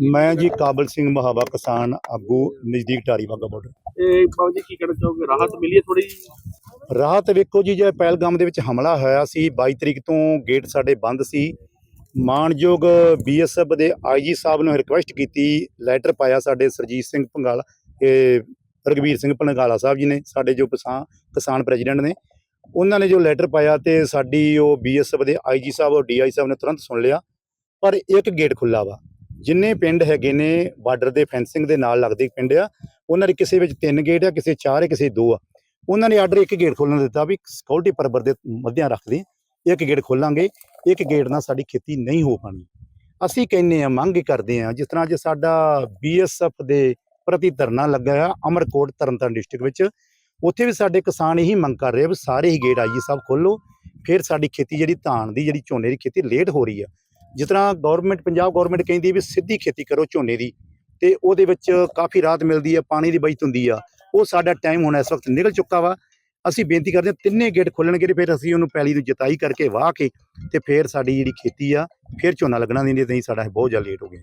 ਮੈਂ ਜੀ ਕਾਬਲ ਸਿੰਘ ਮਹਾਵਾ ਕਿਸਾਨ ਆਗੂ ਨਜ਼ਦੀਕ ਢਾਰੀ ਵਾਗਾ ਬਾਰਡਰ ਇਹ ਬਾਬੂ ਜੀ ਕੀ ਕਹਿਣਾ ਚਾਹੋਗੇ? ਰਾਹਤ ਮਿਲੀ ਹੈ ਥੋੜੀ ਰਾਹਤ ਵੇਖੋ ਜੀ ਜੇ ਪਹਿਲਗਾਮ ਦੇ ਵਿੱਚ ਹਮਲਾ ਹੋਇਆ ਸੀ 22 ਤਰੀਕ ਤੋਂ ਗੇਟ ਸਾਡੇ ਬੰਦ ਸੀ। ਮਾਨਯੋਗ ਬੀਐਸਐਫ ਦੇ ਆਈਜੀ ਸਾਹਿਬ ਨੂੰ ਰਿਕੁਐਸਟ ਕੀਤੀ ਲੈਟਰ ਪਾਇਆ ਸਾਡੇ ਸਰਜੀਤ ਸਿੰਘ ਪੰਗਾਲਾ ਇਹ ਰਗਵੀਰ ਸਿੰਘ ਪੰਗਾਲਾ ਸਾਹਿਬ ਜੀ ਨੇ ਸਾਡੇ ਜੋ ਕਿਸਾਨ ਕਿਸਾਨ ਪ੍ਰੈਜ਼ੀਡੈਂਟ ਨੇ। ਉਹਨਾਂ ਨੇ ਜੋ ਲੈਟਰ ਪਾਇਆ ਤੇ ਸਾਡੀ ਉਹ ਬੀਐਸਐਫ ਦੇ ਆਈਜੀ ਸਾਹਿਬ ਔਰ ਡੀਆਈ ਸਾਹਿਬ ਨੇ ਤੁਰੰਤ ਸੁਣ ਲਿਆ ਪਰ ਇੱਕ ਗੇਟ ਖੁੱਲਾ ਵਾ। ਜਿੰਨੇ ਪਿੰਡ ਹੈਗੇ ਨੇ ਬਾਰਡਰ ਦੇ ਫੈਂਸਿੰਗ ਦੇ ਨਾਲ ਲੱਗਦੇ ਪਿੰਡ ਆ, ਉਹਨਾਂ ਦੇ ਕਿਸੇ ਵਿੱਚ ਤਿੰਨ ਗੇਟ ਆ, ਕਿਸੇ ਚਾਰ ਆ, ਕਿਸੇ ਦੋ ਆ। ਉਹਨਾਂ ਨੇ ਆਰਡਰ ਇੱਕ ਗੇਟ ਖੋਲਣ ਦਿੱਤਾ ਵੀ ਸਿਕਿਉਰਿਟੀ ਪਰਬਰ ਦੇ ਮੱਧਿਆਂ ਰੱਖਦੇ ਇੱਕ ਗੇਟ ਖੋਲਾਂਗੇ, ਇੱਕ ਗੇਟ ਨਾਲ ਸਾਡੀ ਖੇਤੀ ਨਹੀਂ ਹੋ ਪਾਣੀ। ਅਸੀਂ ਕਹਿੰਨੇ ਆ ਮੰਗ ਕਰਦੇ ਆ ਜਿਸ ਤਰ੍ਹਾਂ ਜੇ ਸਾਡਾ ਬੀਐਸਐਫ ਦੇ ਪ੍ਰਤੀ ਧਰਨਾ ਲੱਗਾ ਆ, ਅਮਰਕੋਟ ਤਰਨਤਾਰਨ ਡਿਸਟ੍ਰਿਕਟ ਵਿੱਚ, ਉੱਥੇ ਵੀ ਸਾਡੇ ਕਿਸਾਨ ਇਹੀ ਮੰਗ ਕਰ ਰਹੇ ਆ ਵੀ ਸਾਰੇ ਹੀ ਗੇਟ ਆਈਏ, ਸਭ ਖੋਲੋ ਫਿਰ ਸਾਡੀ ਖੇਤੀ ਜਿਹੜੀ ਧਾਨ ਦੀ, ਜਿਹੜੀ ਝੋਨੇ ਦੀ ਖੇਤੀ ਲੇਟ ਹੋ ਰਹੀ ਆ। ਜਿਸ ਤਰ੍ਹਾਂ ਗਵਰਨਮੈਂਟ ਪੰਜਾਬ ਗਵਰਨਮੈਂਟ ਕਹਿੰਦੀ ਵੀ ਸਿੱਧੀ ਖੇਤੀ ਕਰੋ ਝੋਨੇ ਦੀ ਤੇ ਉਹਦੇ ਵਿੱਚ ਕਾਫੀ ਰਾਹਤ ਮਿਲਦੀ ਆ ਪਾਣੀ ਦੀ ਬਚਤ ਹੁੰਦੀ ਆ ਉਹ ਸਾਡਾ ਟਾਈਮ ਹੁਣ ਇਸ ਵਕਤ ਨਿਕਲ ਚੁੱਕਾ ਵਾ। ਅਸੀਂ ਬੇਨਤੀ ਕਰਦੇ ਹਾਂ ਤਿੰਨੇ ਗੇਟ ਖੋਲਣਗੇ ਤੇ ਫਿਰ ਅਸੀਂ ਉਹਨੂੰ ਪੈਲੀ ਨੂੰ ਜਤਾਈ ਕਰਕੇ ਵਾਹ ਕੇ ਤੇ ਫਿਰ ਸਾਡੀ ਜਿਹੜੀ ਖੇਤੀ ਆ ਫਿਰ ਝੋਨਾ ਲੱਗਣਾ ਨਹੀਂ ਤੇ ਸਾਡਾ ਬਹੁਤ ਜ਼ਿਆਦਾ ਲੇਟ ਹੋ ਗਿਆ।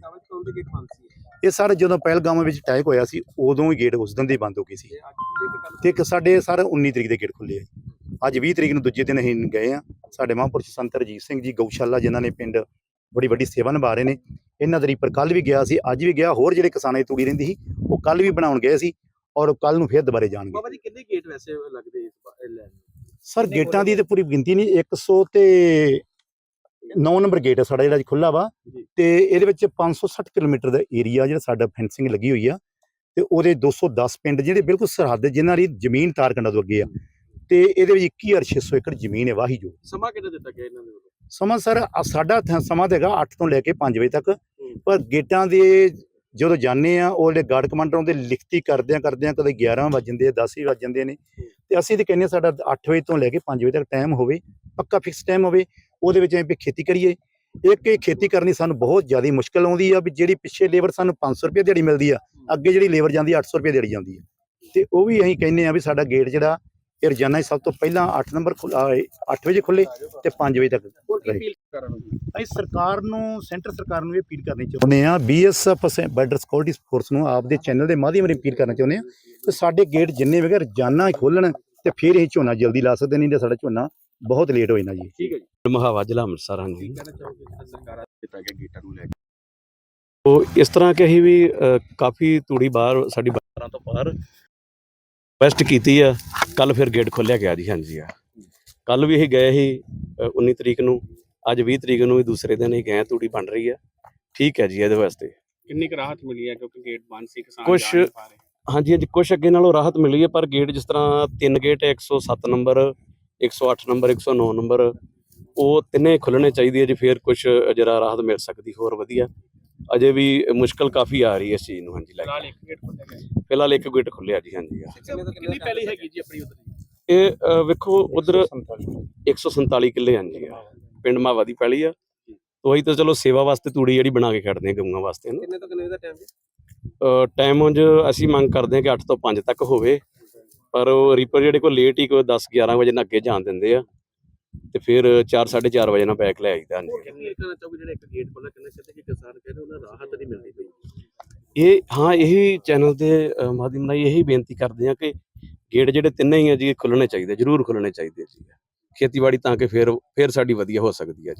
ਇਹ ਸਰ ਜਦੋਂ ਪਹਿਲਗਾਮ ਵਿੱਚ ਅਟੈਕ ਹੋਇਆ ਸੀ ਉਦੋਂ ਹੀ ਗੇਟ ਉਸ ਦਿਨ ਦੇ ਹੀ ਬੰਦ ਹੋ ਗਏ ਸੀ। ਤੇ ਇੱਕ ਸਾਡੇ ਸਰ 19 ਤਰੀਕ ਦੇ ਗੇਟ ਖੁੱਲੇ ਆ ਅੱਜ 20 ਤਰੀਕ ਨੂੰ ਦੂਜੇ ਦਿਨ ਅਸੀਂ ਗਏ ਆ ਸਾਡੇ ਮਹਾਂਪੁਰਸ਼ ਸੰਤ ਰਜੀਤ ਸਿੰਘ ਜੀ ਗਊਸ਼ਾਲਾ ਜਿਨ੍ਹਾਂ ਨੇ ਪਿੰਡ ਬੜੀ ਵੱਡੀ ਸੇਵਾ ਨਿਭਾ ਰਹੇ ਨੇ। ਇਹਨਾਂ ਦੇ ਰੀਪਰ ਕੱਲ ਵੀ ਗਿਆ ਸੀ ਅੱਜ ਵੀ ਗਿਆ ਹੋਰ ਜਿਹੜੇ ਕਿਸਾਨਾਂ ਦੀ ਤੂੜੀ ਰਹਿੰਦੀ ਸੀ ਉਹ ਕੱਲ ਵੀ ਬਣਾਉਣ ਗਏ ਸੀ ਔਰ ਕੱਲ ਨੂੰ ਫਿਰ ਦੁਬਾਰੇ ਜਾਣਗੇ। ਬਾਬਾ ਜੀ ਕਿੰਨੇ ਗੇਟ ਵੈਸੇ ਲੱਗਦੇ ਇਸ ਲੈਣ? ਸਰ ਗੇਟਾਂ ਦੀ ਤੇ ਪੂਰੀ ਗਿਣਤੀ ਨਹੀਂ 100 ਤੇ 9 ਨੰਬਰ ਗੇਟ ਹੈ ਸਾਡਾ ਜਿਹੜਾ ਖੁੱਲਾ ਵਾ। ਤੇ ਇਹਦੇ ਵਿੱਚ 560 ਕਿਲੋਮੀਟਰ ਦਾ ਏਰੀਆ ਜਿਹੜਾ ਸਾਡਾ ਫੈਂਸਿੰਗ ਲੱਗੀ ਹੋਈ ਆ ਤੇ ਉਹਦੇ 210 ਪਿੰਡ ਜਿਹੜੇ ਬਿਲਕੁਲ ਸਰਹੱਦ ਜਿਨ੍ਹਾਂ ਦੀ ਜ਼ਮੀਨ ਤਾਰਕੰਡਾ ਤੋਂ ਅੱਗੇ ਆ। ਤੇ ਇਹਦੇ ਵਿੱਚ 21600 ਏਕੜ ਜ਼ਮੀਨ ਹੈ ਵਾਹੀ ਜੋ। ਸਮਾਂ ਕਿੰਨਾ ਦਿੱਤਾ ਗਿਆ ਇਹਨਾਂ ਦੇ ਵੱਲੋਂ? ਸਮਾਂ ਸਰ ਆ ਸਾਡਾ ਸਮਾਂ ਤਾਂ ਹੈਗਾ 8 ਤੋਂ ਲੈ ਕੇ 5 ਵਜੇ ਤੱਕ। ਪਰ ਗੇਟਾਂ ਦੇ ਜਦੋਂ ਜਾਂਦੇ ਆ ਉਹ ਜਿਹੜੇ ਗਾਰਡ ਕਮਾਂਡਰ ਉਹਦੇ ਲਿਖਤੀ ਕਰਦਿਆਂ ਕਰਦਿਆਂ ਕਦੇ 11 ਵੱਜ ਜਾਂਦੇ ਆ 10 ਵੀ ਵੱਜ ਜਾਂਦੇ ਨੇ। ਤੇ ਅਸੀਂ ਤੇ ਕਹਿੰਦੇ ਸਾਡਾ 8 ਵਜੇ ਤੋਂ ਲੈ ਕੇ 5 ਵਜੇ ਤੱਕ ਟਾਈਮ ਹੋਵੇ ਪੱਕਾ ਫਿਕਸ ਟਾਈਮ ਹੋਵੇ ਉਹਦੇ ਵਿੱਚ ਐਂ ਵੀ ਖੇਤੀ ਕਰੀਏ। ਇੱਕ ਇਹ ਖੇਤੀ ਕਰਨੀ ਸਾਨੂੰ ਬਹੁਤ ਜ਼ਿਆਦਾ ਮੁਸ਼ਕਲ ਆਉਂਦੀ ਆ ਵੀ ਜਿਹੜੀ ਪਿੱਛੇ ਲੇਬਰ ਸਾਨੂੰ 500 ਰੁਪਏ ਦਿਹਾੜੀ ਮਿਲਦੀ ਆ ਅੱਗੇ ਜਿਹੜੀ ਲੇਬਰ ਜਾਂਦੀ ਆ 800 ਰੁਪਏ ਦਿਹਾੜੀ ਜਾਂਦੀ ਆ। ਤੇ ਉਹ ਵੀ ਅਸੀਂ ਕਹਿੰਦੇ ਆ ਵੀ ਸਾਡਾ ਗੇਟ ਜਿਹੜਾ ਇਹ ਰੋਜ਼ਾਨਾ ਹੀ ਸਭ ਤੋਂ ਪਹਿਲਾਂ 8 ਨੰਬਰ 8 ਵਜੇ ਖੁੱਲੇ ਤੇ 5 ਵਜੇ ਤੱਕ ਅਸੀਂ ਸਰਕਾਰ ਨੂੰ ਸੈਂਟਰ ਸਰਕਾਰ ਨੂੰ ਇਹ ਅਪੀਲ ਕਰਨੀ ਚਾਹੁੰਦੇ ਆ ਬੀਐਸਐਫ ਬਾਰਡਰ ਸਿਕਿਉਰਿਟੀ ਫੋਰਸ ਨੂੰ ਆਪਦੇ ਚੈਨਲ ਦੇ ਮਾਧਿਅਮ ਰਾਹੀਂ ਅਪੀਲ ਕਰਨਾ ਚਾਹੁੰਦੇ ਆ ਕਿ ਸਾਡੇ ਗੇਟ ਜਿੰਨੇ ਵਗੈਰ ਰੋਜ਼ਾਨਾ ਹੀ ਖੋਲਣ ਤੇ ਫਿਰ ਇਹ ਝੋਨਾ ਜਲਦੀ ਲਾ ਸਕਦੇ ਨਹੀਂ ਤੇ ਸਾਡਾ ਝੋਨਾ ਬਹੁਤ ਲੇਟ ਹੋ ਜਾਣਾ ਜੀ। ਠੀਕ ਹੈ ਜੀ। ਮਹਾਵਾ ਜ਼ਿਲ੍ਹਾ ਅੰਮ੍ਰਿਤਸਰ ਹਾਂਜੀ। ਸਰਕਾਰਾਂ ਦੇ ਦਿੱਤਾ ਗਿਆ ਗੇਟਾਂ ਨੂੰ ਲੈ ਕੇ। ਉਹ ਇਸ ਤਰ੍ਹਾਂ ਕਿ ਅਸੀਂ ਵੀ ਕਾਫੀ ਤੂੜੀ ਬਾਹਰ ਸਾਡੀ ਬਾਜ਼ਾਰਾਂ ਤੋਂ ਬਾਹਰ ਵੈਸਟ ਕੀਤੀ ਆ ਕੱਲ ਫਿਰ ਗੇਟ ਖੋਲਿਆ ਗਿਆ ਜੀ ਹਾਂਜੀ ਆ ਕੱਲ ਵੀ ਅਸੀਂ ਗਏ ਸੀ ਅ, 19 ਤਰੀਕ ਨੂੰ ਅੱਜ 20 ਤਰੀਕ ਨੂੰ ਵੀ ਦੂਸਰੇ ਦਿਨ ਹੀ ਗਏ ਤੂੜੀ ਬਣ ਰਹੀ ਆ। ਠੀਕ ਹੈ ਜੀ ਇਹਦੇ ਵਾਸਤੇ। ਕਿੰਨੀ ਕੁ ਰਾਹਤ ਮਿਲੀ ਹੈ ਕਿਉਂਕਿ ਗੇਟ ਬੰਦ ਸੀ ਕਿਸਾਨ ਕੁਛ- ਨਹੀਂ ਪਾ ਰਹੇ? ਹਾਂਜੀ ਹਾਂਜੀ ਕੁਛ ਅੱਗੇ ਨਾਲੋਂ ਰਾਹਤ ਮਿਲੀ ਹੈ ਪਰ ਗੇਟ ਜਿਸ ਤਰ੍ਹਾਂ ਤਿੰਨ ਗੇਟ ਹੈ 107 ਨੰਬਰ 108 ਨੰਬਰ 109 ਨੰਬਰ ਉਹ ਤਿੰਨੇ ਖੁੱਲਣੇ ਚਾਹੀਦੇ ਆ ਜੀ ਫਿਰ ਕੁਛ ਜਰਾ ਰਾਹਤ ਮਿਲ ਸਕਦੀ ਹੋਰ ਵਧੀਆ। ਅਜੇ ਵੀ ਮੁਸ਼ਕਲ ਕਾਫੀ ਆ ਰਹੀ ਹੈ ਇਸ ਚੀਜ਼ ਨੂੰ ਹਾਂਜੀ ਫਿਲਹਾਲ ਇੱਕ ਗੇਟ ਖੁੱਲਿਆ ਗਿਆ ਫਿਲਹਾਲ ਇੱਕ ਗੇਟ ਖੁੱਲਿਆ ਜੀ ਹਾਂਜੀ ਆ ਕਿੰਨੀ ਪਹਿਲੀ ਹੈਗੀ ਜੀ ਆਪਣੀ ਉਧਰ ਇਹ ਅ, ਵੇਖੋ ਉਧਰ 147 ਕਿੱਲੇ ਹਾਂਜੀ ਆ ਪਿੰਡ ਮਾਵਾ ਦੀ ਪੈਲੀ ਆ। ਤੋਈ ਤਾਂ ਚਲੋ ਸੇਵਾ ਵਾਸਤੇ ਤੂੜੀ ਜਿਹੜੀ ਬਣਾ ਕੇ ਖੜਦੇ ਆ ਗਊਆਂ ਵਾਸਤੇ ਨਾ। ਕਿੰਨੇ ਤੋਂ ਕਿੰਨੇ ਦਾ ਟਾਈਮ ਹੈ ਟਾਈਮ ਉਂਝ ਅਸੀਂ ਮੰਗ ਕਰਦੇ ਹਾਂ ਕਿ 8 ਤੋਂ 5 ਤੱਕ ਹੋਵੇ। ਪਰ ਉਹ ਰੀਪਰ ਜਿਹੜੇ ਕੋਲ ਲੇਟ ਹੀ ਕੋਈ 10 11 ਵਜੇ ਨਾਲ ਅੱਗੇ ਜਾਣ ਦਿੰਦੇ ਆ। ਤੇ ਫਿਰ 4 4:30 ਵਜੇ ਨਾਲ ਬੈਕ ਲੈ ਆਈਦਾ ਹਾਂਜੀ ਕਿੰਨੀ ਇਹ ਕਹਿਣਾ ਚਾਹੋਗੇ ਜਿਹੜੇ ਇੱਕ ਗੇਟ ਖੋਲ੍ਹਿਆ ਕਿੰਨੇ ਸਿੱਧੇ ਕਿ ਕਿਸਾਨ ਕਹਿੰਦੇ ਉਹਨਾਂ ਨੂੰ ਰਾਹਤ ਨਹੀਂ ਮਿਲਦੀ ਪਈ। ਇਹ ਹਾਂ ਇਹੀ ਚੈਨਲ ਦੇ ਮਾਧਿਅਮ ਨਾਲ ਇਹੀ ਬੇਨਤੀ ਕਰਦੇ ਆ ਕਿ ਗੇਟ ਜਿਹੜੇ ਤਿੰਨੇ ਹੀ ਆ ਜੀ ਖੁੱਲਣੇ ਚਾਹੀਦੇ ਜ਼ਰੂਰ ਖੁੱਲਣੇ ਚਾਹੀਦੇ ਜੀ। ਖੇਤੀਬਾੜੀ ਤਾਂ ਕਿ ਫਿਰ ਫਿਰ ਸਾਡੀ ਵਧੀਆ ਹੋ ਸਕਦੀ ਹੈ ਜੀ।